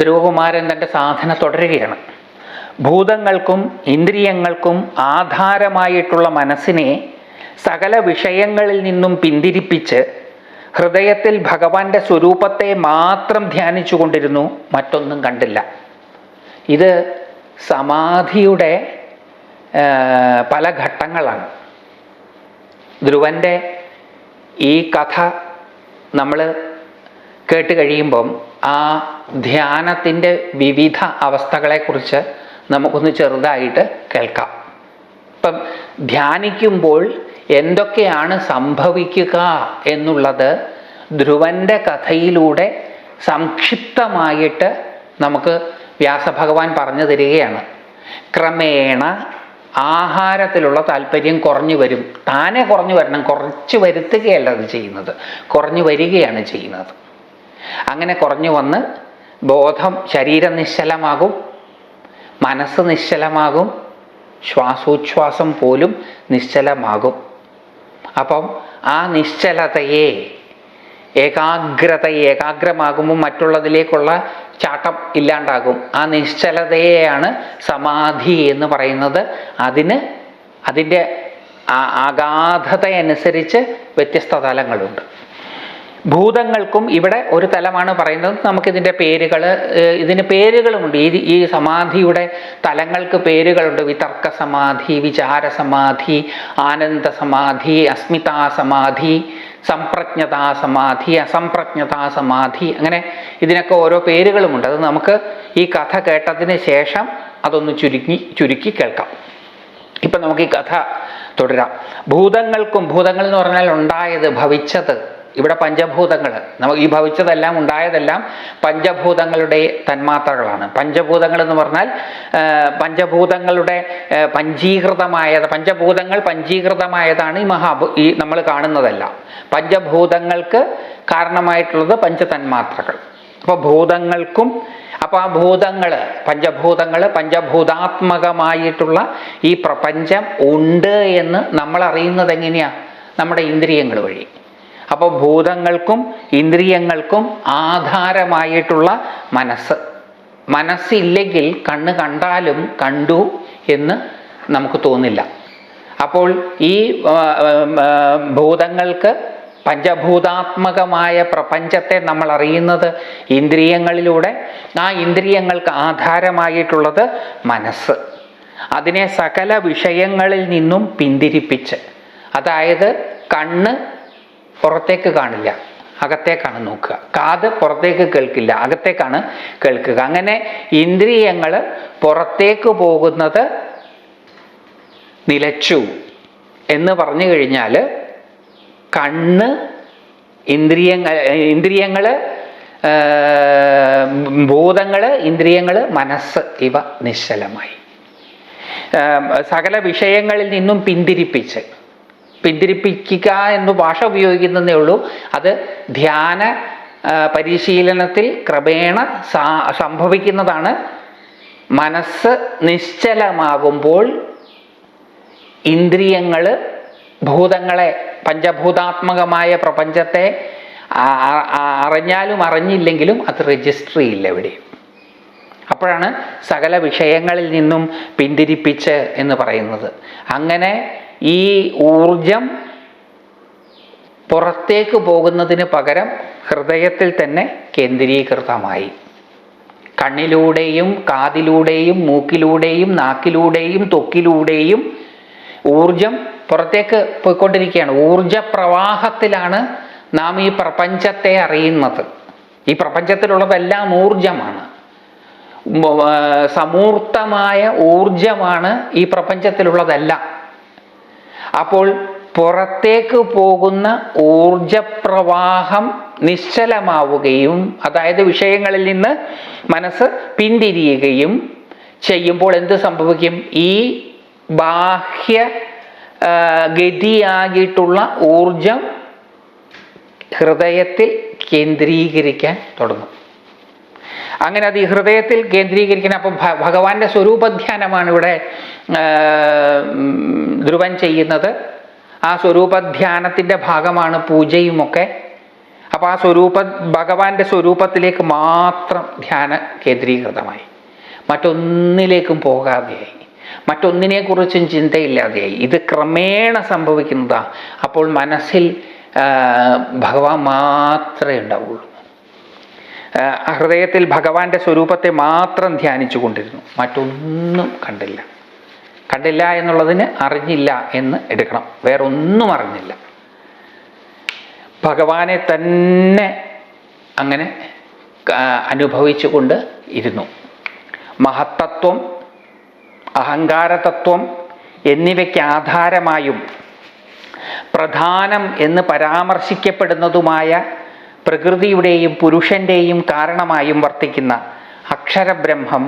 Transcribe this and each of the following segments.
ധ്രുവകുമാരൻ തന്റെ സാധന തുടരുകയാണ്. ഭൂതങ്ങൾക്കും ഇന്ദ്രിയങ്ങൾക്കും ആധാരമായിട്ടുള്ള മനസ്സിനെ സകല വിഷയങ്ങളിൽ നിന്നും പിന്തിരിപ്പിച്ച് ഹൃദയത്തിൽ ഭഗവാന്റെ സ്വരൂപത്തെ മാത്രം ധ്യാനിച്ചു കൊണ്ടിരുന്നു മറ്റൊന്നും കണ്ടില്ല. ഇത് സമാധിയുടെ പല ഘട്ടങ്ങളാണ്. ധ്രുവന്റെ ഈ കഥ നമ്മൾ കേട്ട് കഴിയുമ്പം ആ ധ്യാനത്തിന്റെ വിവിധ അവസ്ഥകളെക്കുറിച്ച് നമുക്കൊന്ന് ചെറുതായിട്ട് കേൾക്കാം. ഇപ്പം ധ്യാനിക്കുമ്പോൾ എന്തൊക്കെയാണ് സംഭവിക്കുക എന്നുള്ളത് ധ്രുവന്റെ കഥയിലൂടെ സംക്ഷിപ്തമായിട്ട് നമുക്ക് വ്യാസഭഗവാൻ പറഞ്ഞു തരികയാണ്. ക്രമേണ ആഹാരത്തിലുള്ള താല്പര്യം കുറഞ്ഞു വരും. താനെ കുറഞ്ഞു വരണം. കുറച്ച് വരുത്തുകയല്ല അത് ചെയ്യുന്നത്. കുറഞ്ഞു വരികയാണ് ചെയ്യുന്നത്. അങ്ങനെ കുറഞ്ഞു വന്ന് ബോധം ശരീരം നിശ്ചലമാകും മനസ്സ് നിശ്ചലമാകും ശ്വാസോച്ഛ്വാസം പോലും നിശ്ചലമാകും. അപ്പം ആ നിശ്ചലതയെ ഏകാഗ്രത ഏകാഗ്രമാകുമ്പോൾ മറ്റുള്ളതിലേക്കുള്ള ചാട്ടം ഇല്ലാണ്ടാകും. ആ നിശ്ചലതയെയാണ് സമാധി എന്ന് പറയുന്നത്. അതിന് അതിന്റെ ആഗാധതയനുസരിച്ച് വ്യത്യസ്ത തലങ്ങളുണ്ട്. ഭൂതങ്ങൾക്കും ഇവിടെ ഒരു തലമാണ് പറയുന്നത്. നമുക്കിതിന്റെ പേരുകൾ ഇതിന് പേരുകളുമുണ്ട്. ഈ ഈ സമാധിയുടെ തലങ്ങൾക്ക് പേരുകളുണ്ട്. വിതർക്ക സമാധി വിചാര സമാധി ആനന്ദ സമാധി അസ്മിതാ സമാധി സംപ്രജ്ഞതാ സമാധി അസംപ്രജ്ഞതാ സമാധി അങ്ങനെ ഇതിനൊക്കെ ഓരോ പേരുകളുമുണ്ട്. അത് നമുക്ക് ഈ കഥ കേട്ടതിന് ശേഷം അതൊന്ന് ചുരുക്കി ചുരുക്കി കേൾക്കാം. ഇപ്പം നമുക്ക് ഈ കഥ തുടരാം. ഭൂതങ്ങൾക്കും ഭൂതങ്ങൾ എന്ന് പറഞ്ഞാൽ ഉണ്ടായത് ഭവിച്ചത് ഇവിടെ പഞ്ചഭൂതങ്ങൾ നമുക്ക് ഈ ഭവിച്ചതെല്ലാം ഉണ്ടായതെല്ലാം പഞ്ചഭൂതങ്ങളുടെ തന്മാത്രകളാണ്. പഞ്ചഭൂതങ്ങൾ എന്ന് പറഞ്ഞാൽ പഞ്ചഭൂതങ്ങളുടെ പഞ്ചീകൃതമായ പഞ്ചീകൃതമായത് പഞ്ചഭൂതങ്ങൾ പഞ്ചീകൃതമായതാണ് ഈ മഹാഭൂ ഈ നമ്മൾ കാണുന്നതെല്ലാം. പഞ്ചഭൂതങ്ങൾക്ക് കാരണമായിട്ടുള്ളത് പഞ്ചതന്മാത്രകൾ. അപ്പോൾ ഭൂതങ്ങൾക്കും അപ്പോൾ ആ ഭൂതങ്ങൾ പഞ്ചഭൂതങ്ങൾ പഞ്ചഭൂതാത്മകമായിട്ടുള്ള ഈ പ്രപഞ്ചം ഉണ്ട് എന്ന് നമ്മൾ അറിയുന്നത് എങ്ങനെയാ? നമ്മുടെ ഇന്ദ്രിയങ്ങൾ വഴി. അപ്പോൾ ഭൂതങ്ങൾക്കും ഇന്ദ്രിയങ്ങൾക്കും ആധാരമായിട്ടുള്ള മനസ്സ്. മനസ്സില്ലെങ്കിൽ കണ്ണ് കണ്ടാലും കണ്ടു എന്ന് നമുക്ക് തോന്നില്ല. അപ്പോൾ ഈ ഭൂതങ്ങൾക്ക് പഞ്ചഭൂതാത്മകമായ പ്രപഞ്ചത്തെ നമ്മൾ അറിയുന്നത് ഇന്ദ്രിയങ്ങളിലൂടെ. ആ ഇന്ദ്രിയങ്ങൾക്ക് ആധാരമായിട്ടുള്ളത് മനസ്സ്. അതിനെ സകല വിഷയങ്ങളിൽ നിന്നും പിന്തിരിപ്പിച്ച്. അതായത് കണ്ണ് പുറത്തേക്ക് കാണില്ല. അകത്തേക്കാണ് നോക്കുക. കാത് പുറത്തേക്ക് കേൾക്കില്ല. അകത്തേക്കാണ് കേൾക്കുക. അങ്ങനെ ഇന്ദ്രിയങ്ങൾ പുറത്തേക്ക് പോകുന്നത് നിലച്ചു എന്ന് പറഞ്ഞു കഴിഞ്ഞാൽ കണ്ണ് ഇന്ദ്രിയങ്ങൾ ഇന്ദ്രിയങ്ങൾ ഭൂതങ്ങൾ ഇന്ദ്രിയങ്ങൾ മനസ്സ് ഇവ നിശ്ചലമായി. സകല വിഷയങ്ങളിൽ നിന്നും പിന്തിരിപ്പിച്ച് പിന്തിരിപ്പിക്കുക എന്ന് ഭാഷ ഉപയോഗിക്കുന്നതേ ഉള്ളൂ. അത് ധ്യാന പരിശീലനത്തിൽ ക്രമേണ സംഭവിക്കുന്നതാണ്. മനസ്സ് നിശ്ചലമാകുമ്പോൾ ഇന്ദ്രിയങ്ങൾ ഭൂതങ്ങളെ പഞ്ചഭൂതാത്മകമായ പ്രപഞ്ചത്തെ അറിഞ്ഞാലും അറിഞ്ഞില്ലെങ്കിലും അത് രജിസ്റ്റർ ചെയ്യില്ല എവിടെയും അപ്പോഴാണ് സകല വിഷയങ്ങളിൽ നിന്നും പിന്തിരിപ്പിച്ച് എന്ന് പറയുന്നത്. അങ്ങനെ ഈ ഊർജം പുറത്തേക്ക് പോകുന്നതിന് പകരം ഹൃദയത്തിൽ തന്നെ കേന്ദ്രീകൃതമായി. കണ്ണിലൂടെയും കാതിലൂടെയും മൂക്കിലൂടെയും നാക്കിലൂടെയും തൊക്കിലൂടെയും ഊർജം പുറത്തേക്ക് പോയിക്കൊണ്ടിരിക്കുകയാണ്. ഊർജ പ്രവാഹത്തിലാണ് നാം ഈ പ്രപഞ്ചത്തെ അറിയുന്നത്. ഈ പ്രപഞ്ചത്തിലുള്ളതെല്ലാം ഊർജമാണ്. സമൂർത്തമായ ഊർജമാണ് ഈ പ്രപഞ്ചത്തിലുള്ളതെല്ലാം. അപ്പോൾ പുറത്തേക്ക് പോകുന്ന ഊർജപ്രവാഹം നിശ്ചലമാവുകയും അതായത് വിഷയങ്ങളിൽ നിന്ന് മനസ്സ് പിന്തിരിയുകയും ചെയ്യുമ്പോൾ എന്ത് സംഭവിക്കും? ഈ ബാഹ്യ ഗതിയാകിയിട്ടുള്ള ഊർജം ഹൃദയത്തിൽ കേന്ദ്രീകരിക്കാൻ തുടങ്ങും. അങ്ങനെ അത് ഈ ഹൃദയത്തിൽ കേന്ദ്രീകരിക്കുന്ന അപ്പം ഭഗവാന്റെ സ്വരൂപധ്യാനമാണ് ഇവിടെ ധ്രുവൻ ചെയ്യുന്നത്. ആ സ്വരൂപധ്യാനത്തിന്റെ ഭാഗമാണ് പൂജയുമൊക്കെ. അപ്പം അപ്പോൾ ആ സ്വരൂപ ഭഗവാന്റെ സ്വരൂപത്തിലേക്ക് മാത്രം ധ്യാന കേന്ദ്രീകൃതമായി. മറ്റൊന്നിലേക്കും പോകാതെയായി. മറ്റൊന്നിനെക്കുറിച്ചും ചിന്തയില്ലാതെയായി. ഇത് ക്രമേണ സംഭവിക്കുന്നതാ. അപ്പോൾ മനസ്സിൽ ഭഗവാൻ മാത്രമേ ഉണ്ടാവുള്ളൂ. ഹൃദയത്തിൽ ഭഗവാന്റെ സ്വരൂപത്തെ മാത്രം ധ്യാനിച്ചു കൊണ്ടിരുന്നു മറ്റൊന്നും കണ്ടില്ല. കണ്ടില്ല എന്നുള്ളതിന് അറിഞ്ഞില്ല എന്ന് എടുക്കണം. വേറെ ഒന്നും അറിഞ്ഞില്ല. ഭഗവാനെ തന്നെ അങ്ങനെ അനുഭവിച്ചുകൊണ്ട് ഇരുന്നു. മഹത്തത്വം അഹങ്കാരതത്വം എന്നിവയ്ക്ക് ആധാരമായും പ്രധാനം എന്ന് പരാമർശിക്കപ്പെടുന്നതുമായ പ്രകൃതിയുടെയും പുരുഷന്റെയും കാരണമായും വർത്തിക്കുന്ന അക്ഷരബ്രഹ്മം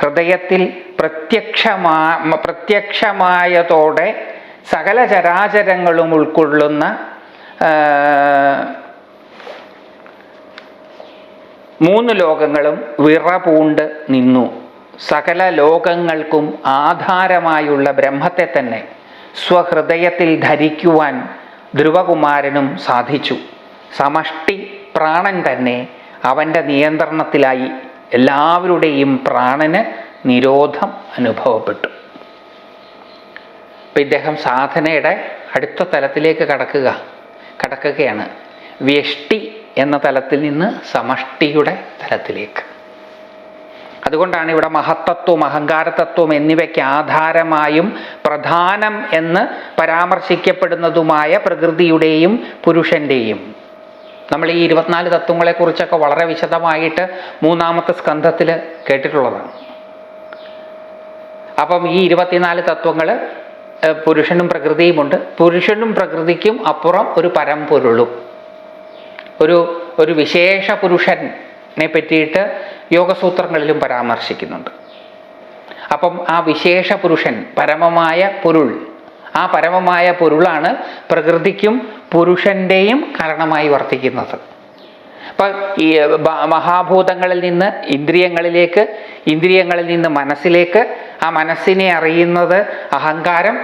ഹൃദയത്തിൽ പ്രത്യക്ഷമാ പ്രത്യക്ഷമായതോടെ സകല ചരാചരങ്ങളും ഉൾക്കൊള്ളുന്ന മൂന്ന് ലോകങ്ങളും വിറപൂണ്ട് നിന്നു. സകല ലോകങ്ങൾക്കും ആധാരമായുള്ള ബ്രഹ്മത്തെ തന്നെ സ്വഹൃദയത്തിൽ ധരിക്കുവാൻ ധ്രുവകുമാരനും സാധിച്ചു. സമഷ്ടി പ്രാണൻ തന്നെ അവന്റെ നിയന്ത്രണത്തിലായി എല്ലാവരുടെയും പ്രാണന് നിരോധം അനുഭവപ്പെട്ടു. അപ്പം ഇദ്ദേഹം സാധനയുടെ അടുത്ത തലത്തിലേക്ക് കടക്കുക കടക്കുകയാണ്. വ്യഷ്ടി എന്ന തലത്തിൽ നിന്ന് സമഷ്ടിയുടെ തലത്തിലേക്ക്. അതുകൊണ്ടാണ് ഇവിടെ മഹത്തത്വം അഹങ്കാരതത്വം എന്നിവയ്ക്ക് ആധാരമായും പ്രധാനം എന്ന് പരാമർശിക്കപ്പെടുന്നതുമായ പ്രകൃതിയുടെയും പുരുഷന്റെയും നമ്മൾ ഈ ഇരുപത്തിനാല് തത്വങ്ങളെക്കുറിച്ചൊക്കെ വളരെ വിശദമായിട്ട് മൂന്നാമത്തെ സ്കന്ധത്തിൽ കേട്ടിട്ടുള്ളതാണ്. അപ്പം ഈ ഇരുപത്തിനാല് തത്വങ്ങൾ പുരുഷനും പ്രകൃതിയുമുണ്ട് പുരുഷനും പ്രകൃതിക്കും അപ്പുറം ഒരു പരമ്പൊരുളും. ഒരു ഒരു വിശേഷ പുരുഷനെ പറ്റിയിട്ട് യോഗസൂത്രങ്ങളിലും പരാമർശിക്കുന്നുണ്ട്. അപ്പം ആ വിശേഷ പുരുഷൻ പരമമായ പൊരുൾ ആ പരമമായ പൊരുളാണ് പ്രകൃതിക്കും പുരുഷന്റെയും കാരണമായി വർത്തിക്കുന്നത്. അപ്പം ഈ മഹാഭൂതങ്ങളിൽ നിന്ന് ഇന്ദ്രിയങ്ങളിലേക്ക് ഇന്ദ്രിയങ്ങളിൽ നിന്ന് മനസ്സിലേക്ക് ആ മനസ്സിനെ അറിയുന്നത് അഹങ്കാരം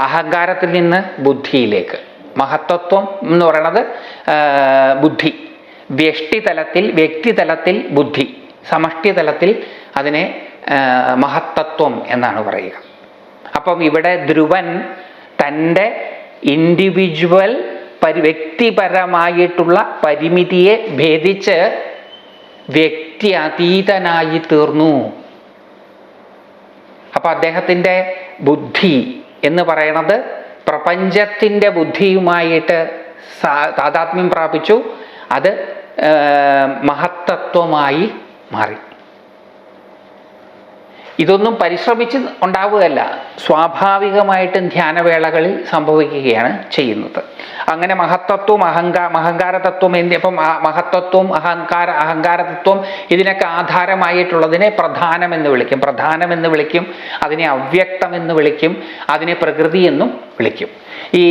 അഹങ്കാരത്തിൽ നിന്ന് ബുദ്ധിയിലേക്ക്. മഹത്വത്വം എന്ന് പറയുന്നത് ആ, ബുദ്ധി. വ്യഷ്ടിതലത്തിൽ വ്യക്തിതലത്തിൽ ബുദ്ധി. സമഷ്ടി തലത്തിൽ അതിനെ മഹത്തത്വം എന്നാണ് പറയുക. അപ്പം ഇവിടെ ധ്രുവൻ തന്റെ ഇൻഡിവിജ്വൽ പരി വ്യക്തിപരമായിട്ടുള്ള പരിമിതിയെ ഭേദിച്ച് വ്യക്തി അതീതനായി തീർന്നു. അപ്പം അദ്ദേഹത്തിന്റെ ബുദ്ധി എന്ന് പറയണത് പ്രപഞ്ചത്തിന്റെ ബുദ്ധിയുമായിട്ട് താതാത്മ്യം പ്രാപിച്ചു. അത് മഹത്തത്വമായി മാറി. ഇതൊന്നും പരിശ്രമിച്ച് ഉണ്ടാവുകയല്ല. സ്വാഭാവികമായിട്ടും ധ്യാനവേളകളിൽ സംഭവിക്കുകയാണ് ചെയ്യുന്നത്. അങ്ങനെ മഹത്വത്വം അഹങ്കാ അഹങ്കാരതത്വം എന്നി ഇപ്പം മഹത്വത്വം അഹങ്കാര അഹങ്കാരതത്വം ഇതിനൊക്കെ ആധാരമായിട്ടുള്ളതിനെ പ്രധാനം എന്ന് വിളിക്കും. പ്രധാനം എന്ന് വിളിക്കും അതിനെ അവ്യക്തം എന്ന് വിളിക്കും അതിനെ പ്രകൃതി എന്നും വിളിക്കും. ഈ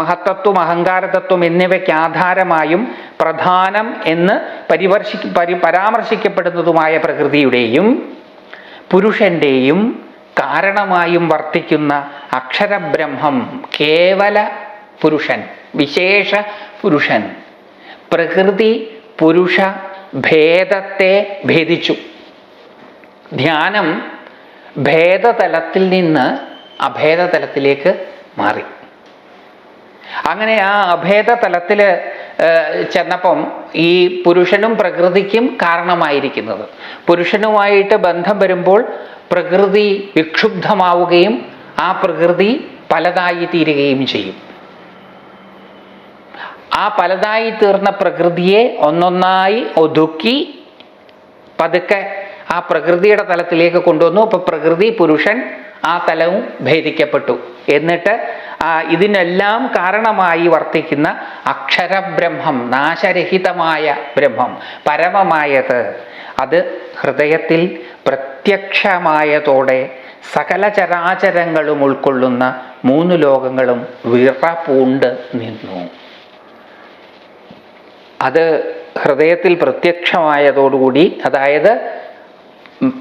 മഹത്വത്വം അഹങ്കാരതത്വം എന്നിവയ്ക്ക് ആധാരമായും പ്രധാനം എന്ന് പരിവർശി പരി പരാമർശിക്കപ്പെടുന്നതുമായ പ്രകൃതിയുടെയും പുരുഷന്റെയും കാരണമായും വർത്തിക്കുന്ന അക്ഷരബ്രഹ്മം കേവല പുരുഷൻ വിശേഷ പുരുഷൻ. പ്രകൃതി പുരുഷ ഭേദത്തെ ഭേദിച്ചു. ധ്യാനം ഭേദതലത്തിൽ നിന്ന് അഭേദതലത്തിലേക്ക് മാറി. അങ്ങനെ ആ അഭേദ തലത്തിൽ ചെന്നപ്പം ഈ പുരുഷനും പ്രകൃതിക്കും കാരണമായിരിക്കുന്നത്. പുരുഷനുമായിട്ട് ബന്ധം വരുമ്പോൾ പ്രകൃതി വിക്ഷുബ്ധമാവുകയും ആ പ്രകൃതി പലതായി തീരുകയും ചെയ്യും. ആ പലതായി തീർന്ന പ്രകൃതിയെ ഒന്നൊന്നായി ഒതുക്കി പതുക്കെ ആ പ്രകൃതിയുടെ തലത്തിലേക്ക് കൊണ്ടുവന്നു. അപ്പോൾ പ്രകൃതി പുരുഷൻ ആ തലവും ഭേദിക്കപ്പെട്ടു. എന്നിട്ട് ഇതിനെല്ലാം കാരണമായി വർത്തിക്കുന്ന അക്ഷരബ്രഹ്മം നാശരഹിതമായ ബ്രഹ്മം പരമമായത്. അത് ഹൃദയത്തിൽ പ്രത്യക്ഷമായതോടെ സകല ചരാചരങ്ങളും ഉൾക്കൊള്ളുന്ന മൂന്ന് ലോകങ്ങളും വിറപൂണ്ട് നിന്നു. അത് ഹൃദയത്തിൽ പ്രത്യക്ഷമായതോടുകൂടി അതായത്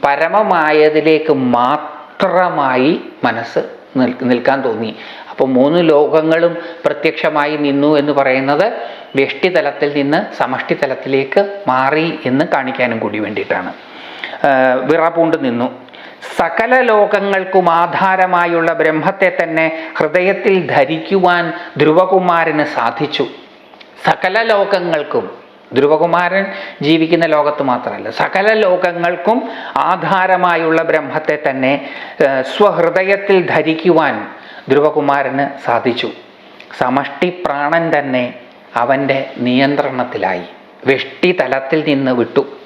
പരമമായതിലേക്ക് മാത്രമായി മനസ്സ് നിൽ നിൽക്കാൻ തോന്നി. അപ്പോൾ മൂന്ന് ലോകങ്ങളും പ്രത്യക്ഷമായി നിന്നു എന്ന് പറയുന്നത് വ്യഷ്ടിതലത്തിൽ നിന്ന് സമഷ്ടിതലത്തിലേക്ക് മാറി എന്ന് കാണിക്കാനും കൂടി വേണ്ടിയിട്ടാണ്. വിറപൂണ്ട് നിന്നു. സകല ലോകങ്ങൾക്കും ആധാരമായുള്ള ബ്രഹ്മത്തെ തന്നെ ഹൃദയത്തിൽ ധരിക്കുവാൻ ധ്രുവകുമാരന് സാധിച്ചു. സകല ലോകങ്ങൾക്കും ധ്രുവകുമാരൻ ജീവിക്കുന്ന ലോകത്ത് മാത്രമല്ല സകല ലോകങ്ങൾക്കും ആധാരമായുള്ള ബ്രഹ്മത്തെ തന്നെ സ്വഹൃദയത്തിൽ ധരിക്കുവാൻ ധ്രുവകുമാരന് സാധിച്ചു. സമഷ്ടി പ്രാണൻ തന്നെ അവന്റെ നിയന്ത്രണത്തിലായി. വെഷ്ടി തലത്തിൽ നിന്ന് വിട്ടു.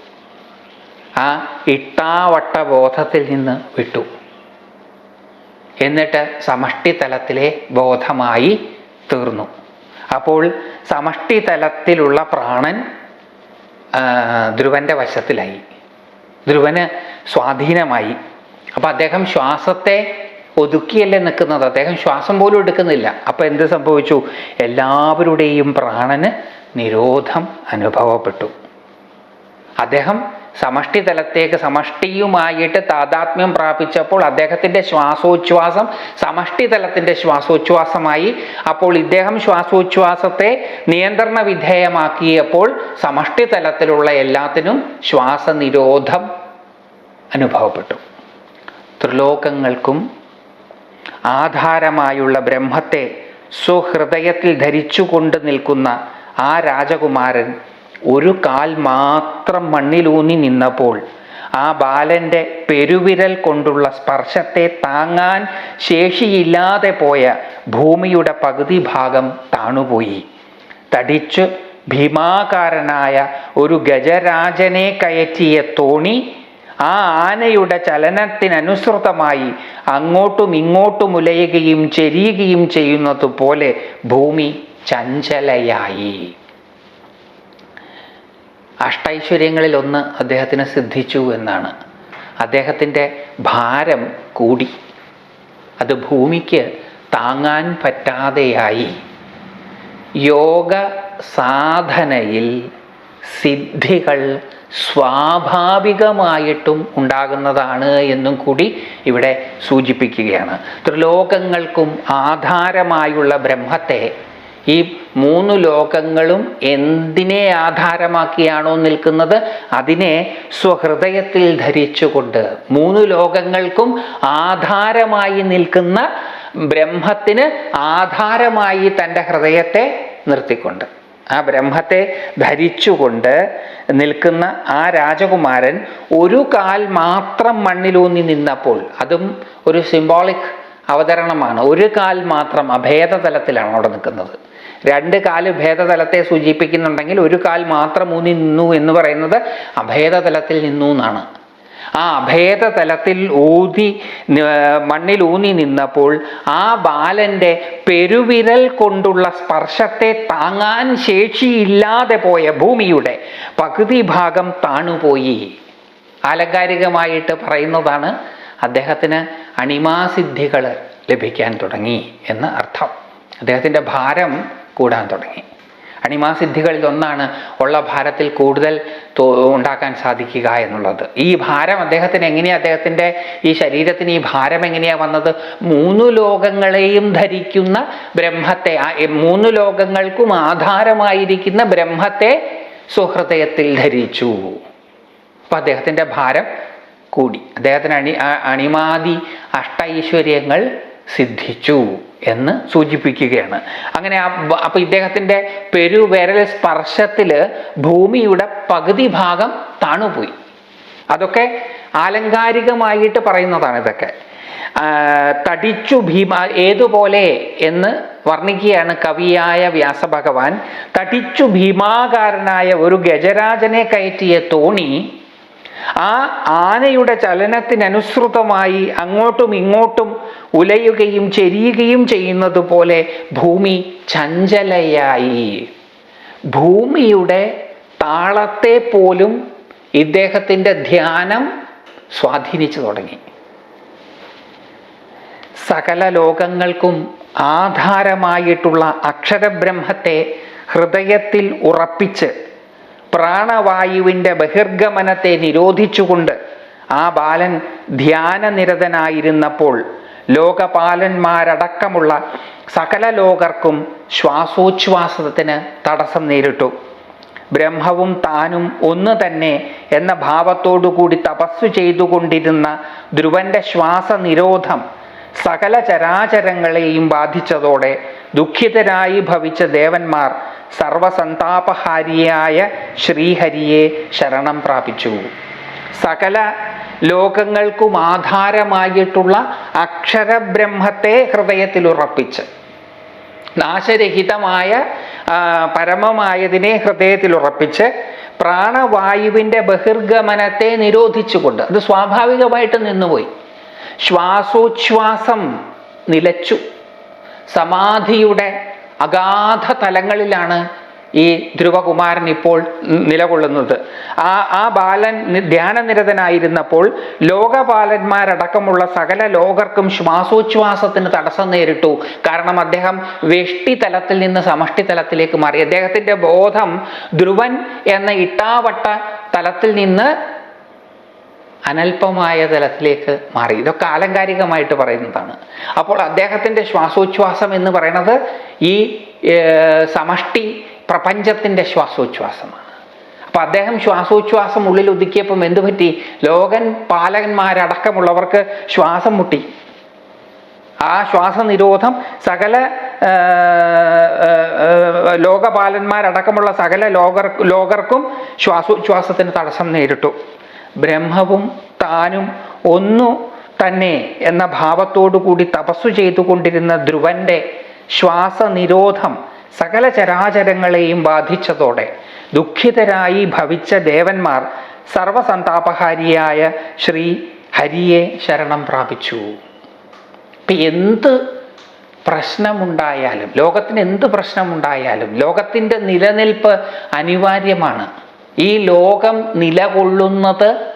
ആ ഇട്ടാവട്ട ബോധത്തിൽ നിന്ന് വിട്ടു. എന്നിട്ട് സമഷ്ടി തലത്തിലെ ബോധമായി തീർന്നു. അപ്പോൾ സമഷ്ടി തലത്തിലുള്ള പ്രാണൻ ധ്രുവന്റെ വശത്തിലായി. ധ്രുവന് സ്വാധീനമായി. അപ്പം അദ്ദേഹം ശ്വാസത്തെ ഒതുക്കിയല്ലേ നിൽക്കുന്നത്? അദ്ദേഹം ശ്വാസം പോലും എടുക്കുന്നില്ല. അപ്പം എന്ത് സംഭവിച്ചു? എല്ലാവരുടെയും പ്രാണന് നിരോധം അനുഭവപ്പെട്ടു. അദ്ദേഹം സമഷ്ടി തലത്തേക്ക് സമഷ്ടിയുമായിട്ട് താതാത്മ്യം പ്രാപിച്ചപ്പോൾ അദ്ദേഹത്തിന്റെ ശ്വാസോച്ഛ്വാസം സമഷ്ടി തലത്തിന്റെ ശ്വാസോച്ഛ്വാസമായി. അപ്പോൾ ഇദ്ദേഹം ശ്വാസോച്ഛ്വാസത്തെ നിയന്ത്രണ വിധേയമാക്കിയപ്പോൾ സമഷ്ടി തലത്തിലുള്ള എല്ലാത്തിനും ശ്വാസനിരോധം അനുഭവപ്പെട്ടു. ത്രിലോകങ്ങൾക്കും ആധാരമായുള്ള ബ്രഹ്മത്തെ സ്വഹൃദയത്തിൽ ധരിച്ചുകൊണ്ട് നിൽക്കുന്ന ആ രാജകുമാരൻ ഒരു കാൽ മാത്രം മണ്ണിലൂന്നി നിന്നപ്പോൾ ആ ബാലന്റെ പെരുവിരൽ കൊണ്ടുള്ള സ്പർശത്തെ താങ്ങാൻ ശേഷിയില്ലാതെ പോയ ഭൂമിയുടെ പകുതി ഭാഗം താണുപോയി. തടിച്ചു ഭീമാകാരനായ ഒരു ഗജരാജനെ കയറ്റിയ തോണി ആ ആനയുടെ ചലനത്തിനനുസൃതമായി അങ്ങോട്ടും ഇങ്ങോട്ടും ഉലയുകയും ചെരിയുകയും ചെയ്യുന്നത് പോലെ ഭൂമി ചഞ്ചലയായി. അഷ്ടൈശ്വര്യങ്ങളിൽ ഒന്ന് അദ്ദേഹത്തിന് സിദ്ധിച്ചു എന്നാണ്. അദ്ദേഹത്തിന്റെ ഭാരം കൂടി. അത് ഭൂമിക്ക് താങ്ങാൻ പറ്റാതെയായി. യോഗ സാധനയിൽ സിദ്ധികൾ സ്വാഭാവികമായിട്ടും ഉണ്ടാകുന്നതാണ് എന്നും കൂടി ഇവിടെ സൂചിപ്പിക്കുകയാണ്. ത്രിലോകങ്ങൾക്കും ആധാരമായുള്ള ബ്രഹ്മത്തെ ഈ മൂന്ന് ലോകങ്ങളും എന്തിനെ ആധാരമാക്കിയാണോ നിൽക്കുന്നത്? അതിനെ സ്വഹൃദയത്തിൽ ധരിച്ചുകൊണ്ട് മൂന്ന് ലോകങ്ങൾക്കും ആധാരമായി നിൽക്കുന്ന ബ്രഹ്മത്തിന് ആധാരമായി തന്റെ ഹൃദയത്തെ നിർത്തിക്കൊണ്ട്. ആ ബ്രഹ്മത്തെ ധരിച്ചുകൊണ്ട് നിൽക്കുന്ന ആ രാജകുമാരൻ ഒരു കാൽ മാത്രം മണ്ണിലൂന്നി നിന്നപ്പോൾ അതും ഒരു സിംബോളിക് അവതരണമാണ് ഒരു കാൽ മാത്രം അഭേദതലത്തിലാണ് അവിടെ നിൽക്കുന്നത്. രണ്ട് കാൽ ഭേദതലത്തെ സൂചിപ്പിക്കുന്നുണ്ടെങ്കിൽ ഒരു കാൽ മാത്രം ഊന്നി നിന്നു എന്ന് പറയുന്നത് അഭേദതലത്തിൽ നിന്നു എന്നാണ്. ആ അഭേദ തലത്തിൽ ഊതി മണ്ണിൽ ഊന്നി നിന്നപ്പോൾ ആ ബാലന്റെ പെരുവിരൽ കൊണ്ടുള്ള സ്പർശത്തെ താങ്ങാൻ ശേഷിയില്ലാതെ പോയ ഭൂമിയുടെ പകുതി ഭാഗം താണുപോയി. ആലങ്കാരികമായിട്ട് പറയുന്നതാണ് അദ്ദേഹത്തിന് അണിമാസിദ്ധികൾ ലഭിക്കാൻ തുടങ്ങി എന്ന് അർത്ഥം. അദ്ദേഹത്തിന്റെ ഭാരം കൂടാൻ തുടങ്ങി. അണിമാസിദ്ധികളിൽ ഒന്നാണ് ഉള്ള ഭാരത്തിൽ കൂടുതൽ ഉണ്ടാക്കാൻ സാധിക്കുക എന്നുള്ളത്. ഈ ഭാരം അദ്ദേഹത്തിന് എങ്ങനെയാണ് അദ്ദേഹത്തിന്റെ ഈ ശരീരത്തിന് ഈ ഭാരം എങ്ങനെയാണ് വന്നത്? മൂന്ന് ലോകങ്ങളെയും ധരിക്കുന്ന ബ്രഹ്മത്തെ മൂന്ന് ലോകങ്ങൾക്കും ആധാരമായിരിക്കുന്ന ബ്രഹ്മത്തെ സുഹൃദയത്തിൽ ധരിച്ചു. അപ്പം അദ്ദേഹത്തിന്റെ ഭാരം കൂടി. അദ്ദേഹത്തിന് അണി അണിമാതി അഷ്ടൈശ്വര്യങ്ങൾ സിദ്ധിച്ചു. എന്ന് സൂചിപ്പിക്കുകയാണ്. അങ്ങനെ ആ ബ- അപ്പൊ ഇദ്ദേഹത്തിന്റെ പെരുവിരൽ സ്പർശത്തിൽ ഭൂമിയുടെ പകുതി ഭാഗം താണുപോയി. അതൊക്കെ ആലങ്കാരികമായിട്ട് പറയുന്നതാണ് ഇതൊക്കെ. തടിച്ചു ഭീമ ഏതുപോലെ എന്ന് വർണിക്കുകയാണ് കവിയായ വ്യാസഭഗവാൻ. തടിച്ചു ഭീമാകാരനായ ഒരു ഗജരാജനെ കയറ്റിയ തോണി ആ ആനയുടെ ചലനത്തിനനുസൃതമായി അങ്ങോട്ടും ഇങ്ങോട്ടും ഉലയുകയും ചെരിയുകയും ചെയ്യുന്നത് പോലെ ഭൂമി ചഞ്ചലയായി. ഭൂമിയുടെ താളത്തെ പോലും ഇദ്ദേഹത്തിന്റെ ധ്യാനം സ്വാധീനിച്ചു തുടങ്ങി. സകല ലോകങ്ങൾക്കും ആധാരമായിട്ടുള്ള അക്ഷരബ്രഹ്മത്തെ ഹൃദയത്തിൽ ഉറപ്പിച്ച് പ്രാണവായുവിന്റെ ബഹിർഗമനത്തെ നിരോധിച്ചുകൊണ്ട് ആ ബാലൻ ധ്യാനനിരതനായിരുന്നപ്പോൾ ലോകപാലന്മാരടക്കമുള്ള സകല ലോകർക്കും ശ്വാസോച്ഛ്വാസത്തിന് തടസ്സം നേരിട്ടു. ബ്രഹ്മവും താനും ഒന്ന് തന്നെ എന്ന ഭാവത്തോടുകൂടി തപസ്സു ചെയ്തുകൊണ്ടിരുന്ന ധ്രുവന്റെ ശ്വാസനിരോധം സകല ചരാചരങ്ങളെയും ബാധിച്ചതോടെ ദുഃഖിതരായി ഭവിച്ച ദേവന്മാർ സർവസന്താപഹാരിയായ ശ്രീഹരിയെ ശരണം പ്രാപിച്ചു. സകല ലോകങ്ങൾക്കും ആധാരമായിട്ടുള്ള അക്ഷരബ്രഹ്മത്തെ ഹൃദയത്തിൽ ഉറപ്പിച്ച് നാശരഹിതമായ പരമമായതിനെ ഹൃദയത്തിൽ ഉറപ്പിച്ച് പ്രാണവായുവിന്റെ ബഹിർഗമനത്തെ നിരോധിച്ചുകൊണ്ട് അത് സ്വാഭാവികമായിട്ട് നിന്നുപോയി. ശ്വാസോച്ഛ്വാസം നിലച്ചു. സമാധിയുടെ അഗാധ തലങ്ങളിലാണ് ഈ ധ്രുവകുമാരൻ ഇപ്പോൾ നിലകൊള്ളുന്നത്. ആ ആ ബാലൻ ധ്യാനനിരതനായിരുന്നപ്പോൾ ലോകപാലന്മാരടക്കമുള്ള സകല ലോകർക്കും ശ്വാസോച്ഛ്വാസത്തിന് തടസ്സം നേരിട്ടു. കാരണം അദ്ദേഹം വെഷ്ടി തലത്തിൽ നിന്ന് സമഷ്ടി തലത്തിലേക്ക് മാറി. അദ്ദേഹത്തിന്റെ ബോധം ധ്രുവൻ എന്ന ഇട്ടാവട്ട തലത്തിൽ നിന്ന് അനൽപമായ തലത്തിലേക്ക് മാറി. ഇതൊക്കെ ആലങ്കാരികമായിട്ട് പറയുന്നതാണ്. അപ്പോൾ അദ്ദേഹത്തിന്റെ ശ്വാസോച്ഛ്വാസം എന്ന് പറയുന്നത് ഈ സമഷ്ടി പ്രപഞ്ചത്തിന്റെ ശ്വാസോച്ഛ്വാസമാണ്. അപ്പോൾ അദ്ദേഹം ശ്വാസോച്ഛ്വാസം ഉള്ളിൽ ഒതുക്കിയപ്പം എന്തു പറ്റി? ലോകൻ പാലകന്മാരടക്കമുള്ളവർക്ക് ശ്വാസം മുട്ടി. ആ ശ്വാസനിരോധം സകല ലോകപാലന്മാരടക്കമുള്ള സകല ലോകർ ലോകർക്കും ശ്വാസോച്ഛ്വാസത്തിന് തടസ്സം നേരിട്ടു. ബ്രഹ്മവും താനും ഒന്നു തന്നെ എന്ന ഭാവത്തോടുകൂടി തപസ്സു ചെയ്തുകൊണ്ടിരുന്ന ധ്രുവന്റെ ശ്വാസനിരോധം സകല ചരാചരങ്ങളെയും ബാധിച്ചതോടെ ദുഃഖിതരായി ഭവിച്ച ദേവന്മാർ സർവസന്താപഹാരിയായ ശ്രീ ഹരിയെ ശരണം പ്രാപിച്ചു. എന്ത് പ്രശ്നമുണ്ടായാലും ലോകത്തിന് എന്ത് പ്രശ്നമുണ്ടായാലും ലോകത്തിന്റെ നിലനിൽപ്പ് അനിവാര്യമാണ്. ഈ ലോകം നിലകൊള്ളുന്നത്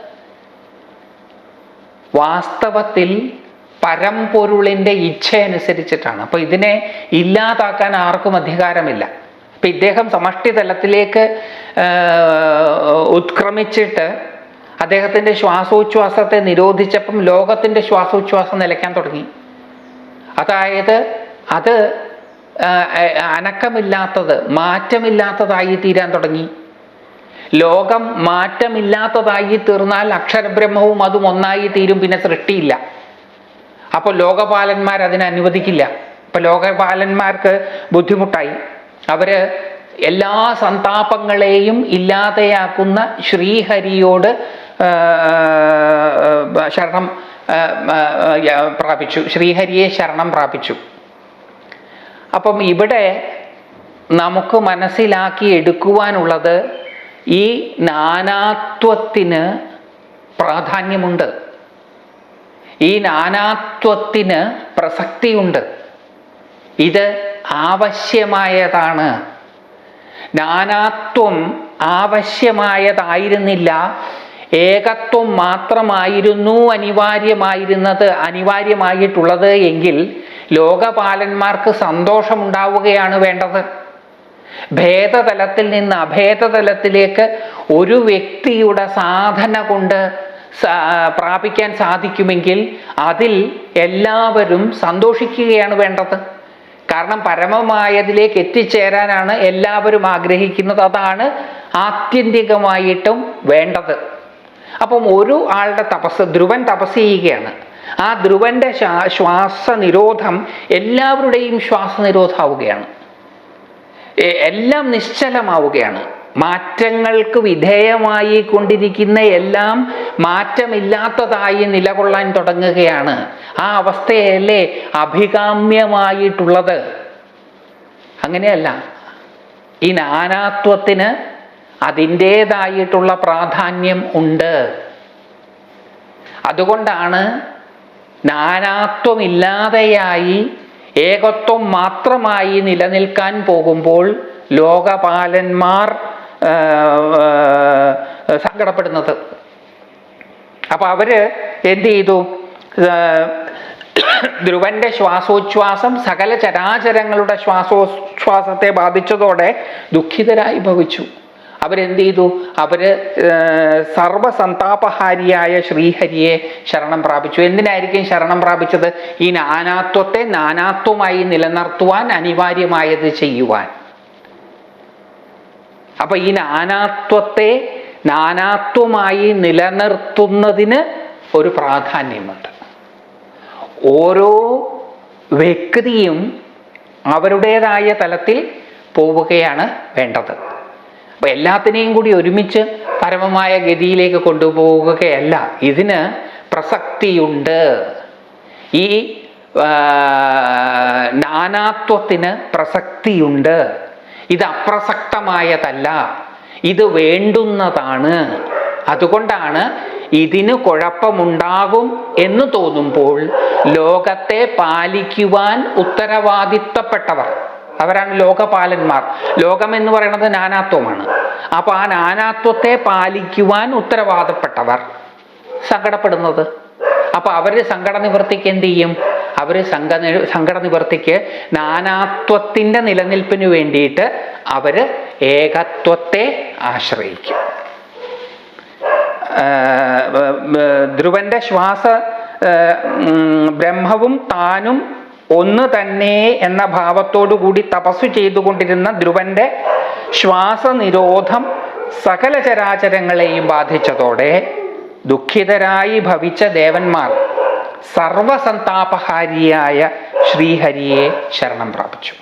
വാസ്തവത്തിൽ പരമ്പൊരുളിന്റെ ഇച്ഛയനുസരിച്ചിട്ടാണ്. അപ്പോൾ ഇതിനെ ഇല്ലാതാക്കാൻ ആർക്കും അധികാരമില്ല. അപ്പം ഇദ്ദേഹം സമഷ്ടി തലത്തിലേക്ക് ഉത്ക്രമിച്ചിട്ട് അദ്ദേഹത്തിന്റെ ശ്വാസോച്ഛ്വാസത്തെ നിരോധിച്ചപ്പം ലോകത്തിന്റെ ശ്വാസോച്ഛ്വാസം നിലയ്ക്കാൻ തുടങ്ങി. അതായത് അത് അനക്കമില്ലാത്തത് മാറ്റമില്ലാത്തതായി തീരാൻ തുടങ്ങി. ലോകം മാറ്റമില്ലാത്തതായി തീർന്നാൽ അക്ഷരബ്രഹ്മവും അതും ഒന്നായി തീരും പിന്നെ സൃഷ്ടിയില്ല. അപ്പോൾ ലോകപാലന്മാർ അതിനെ അനുവദിക്കില്ല. ലോകപാലന്മാർക്ക് ബുദ്ധിമുട്ടായി. അവർ എല്ലാ സന്താപങ്ങളെയും ഇല്ലാതെയാക്കുന്ന ശ്രീഹരിയോട് ശരണം പ്രാപിച്ചു. ശ്രീഹരിയെ ശരണം പ്രാപിച്ചു. അപ്പം ഇവിടെ നമുക്ക് മനസ്സിലാക്കി എടുക്കുവാനുള്ളത് ഈ നാനാത്വത്തിന് പ്രാധാന്യമുണ്ട്. ഈ നാനാത്വത്തിന് പ്രസക്തിയുണ്ട്. ഇത് ആവശ്യമായതാണ്. നാനാത്വം ആവശ്യമായതായിരുന്നില്ല. ഏകത്വം മാത്രമായിരുന്നു അനിവാര്യമായിരുന്നത് അനിവാര്യമായിട്ടുള്ളത് എങ്കിൽ ലോകപാലന്മാർക്ക് സന്തോഷമുണ്ടാവുകയാണ് വേണ്ടത്. ഭേദതലത്തിൽ നിന്ന് അഭേദതലത്തിലേക്ക് ഒരു വ്യക്തിയുടെ സാധന കൊണ്ട് പ്രാപിക്കാൻ സാധിക്കുമെങ്കിൽ അതിൽ എല്ലാവരും സന്തോഷിക്കുകയാണ് വേണ്ടത്. കാരണം പരമമായതിലേക്ക് എത്തിച്ചേരാനാണ് എല്ലാവരും ആഗ്രഹിക്കുന്നത്. അതാണ് ആത്യന്തികമായിട്ടും വേണ്ടത്. അപ്പം ഒരു ആളുടെ തപസ് ധ്രുവൻ തപസ് ചെയ്യുകയാണ്. ആ ധ്രുവന്റെ ശ്വാ- ശ്വാസനിരോധം എല്ലാവരുടെയും ശ്വാസനിരോധമാവുകയാണ്. എല്ലാം നിശ്ചലമാവുകയാണ്. മാറ്റങ്ങൾക്ക് വിധേയമായി കൊണ്ടിരിക്കുന്ന എല്ലാം മാറ്റമില്ലാത്തതായി നിലകൊള്ളാൻ തുടങ്ങുകയാണ്. ആ അവസ്ഥയല്ലേ അഭികാമ്യമായിട്ടുള്ളത്. അങ്ങനെയല്ല. ഈ നാനാത്വത്തിന് അതിന്റേതായിട്ടുള്ള പ്രാധാന്യം ഉണ്ട്. അതുകൊണ്ടാണ് നാനാത്വമില്ലാതെയായി ഏകത്വം മാത്രമായി നിലനിൽക്കാൻ പോകുമ്പോൾ ലോകപാലന്മാർ സങ്കടപ്പെടുന്നത്. അപ്പൊ അവർ എന്ത് ചെയ്തു? ധ്രുവന്റെ ശ്വാസോച്ഛ്വാസം സകല ചരാചരങ്ങളുടെ ശ്വാസോച്ഛ്വാസത്തെ ബാധിച്ചതോടെ ദുഃഖിതരായി ഭവിച്ചു. അവരെന്ത് ചെയ്തു? അവർ ഏർ, സർവസന്താപഹാരിയായ ശ്രീഹരിയെ ശരണം പ്രാപിച്ചു. എന്തിനായിരിക്കും ശരണം പ്രാപിച്ചത്? ഈ നാനാത്വത്തെ നാനാത്വമായി നിലനിർത്തുവാൻ അനിവാര്യമായത് ചെയ്യുവാൻ. അപ്പൊ ഈ നാനാത്വത്തെ നാനാത്വമായി നിലനിർത്തുന്നതിന് ഒരു പ്രാധാന്യമുണ്ട്. ഓരോ വ്യക്തിയും അവരുടേതായ തലത്തിൽ പോവുകയാണ് വേണ്ടത്. അപ്പൊ എല്ലാത്തിനെയും കൂടി ഒരുമിച്ച് പരമമായ ഗതിയിലേക്ക് കൊണ്ടുപോവുകയല്ല. ഇതിന് പ്രസക്തിയുണ്ട്. ഈ നാനാത്വത്തിന് പ്രസക്തിയുണ്ട്. ഇത് അപ്രസക്തമായതല്ല. ഇത് വേണ്ടുന്നതാണ്. അതുകൊണ്ടാണ് ഇതിന് കുഴപ്പമുണ്ടാകും എന്ന് തോന്നുമ്പോൾ ലോകത്തെ പാലിക്കുവാൻ ഉത്തരവാദിത്തപ്പെട്ടവർ. അവരാണ് ലോകപാലന്മാർ. ലോകം എന്ന് പറയുന്നത് നാനാത്വമാണ്. അപ്പൊ ആ നാനാത്വത്തെ പാലിക്കുവാൻ ഉത്തരവാദപ്പെട്ടവർ സങ്കടപ്പെടുന്നത്. അപ്പൊ അവർ സങ്കട നിവർത്തിക്ക് എന്ത് ചെയ്യും? അവർ സംഘ സങ്കട നിവർത്തിക്ക് നാനാത്വത്തിന്റെ നിലനിൽപ്പിന് വേണ്ടിയിട്ട് അവർ ഏകത്വത്തെ ആശ്രയിക്കും. ധ്രുവന്റെ ശ്വാസ ബ്രഹ്മവും താനും ഒന്ന് തന്നെ എന്ന ഭാവത്തോടു കൂടി തപസ്സു ചെയ്തുകൊണ്ടിരുന്ന ധ്രുവന്റെ ശ്വാസനിരോധം സകല ചരാചരങ്ങളെയും ബാധിച്ചതോടെ ദുഃഖിതരായി ഭവിച്ച ദേവന്മാർ സർവസന്താപഹാരിയായ ശ്രീഹരിയെ ശരണം പ്രാപിച്ചു.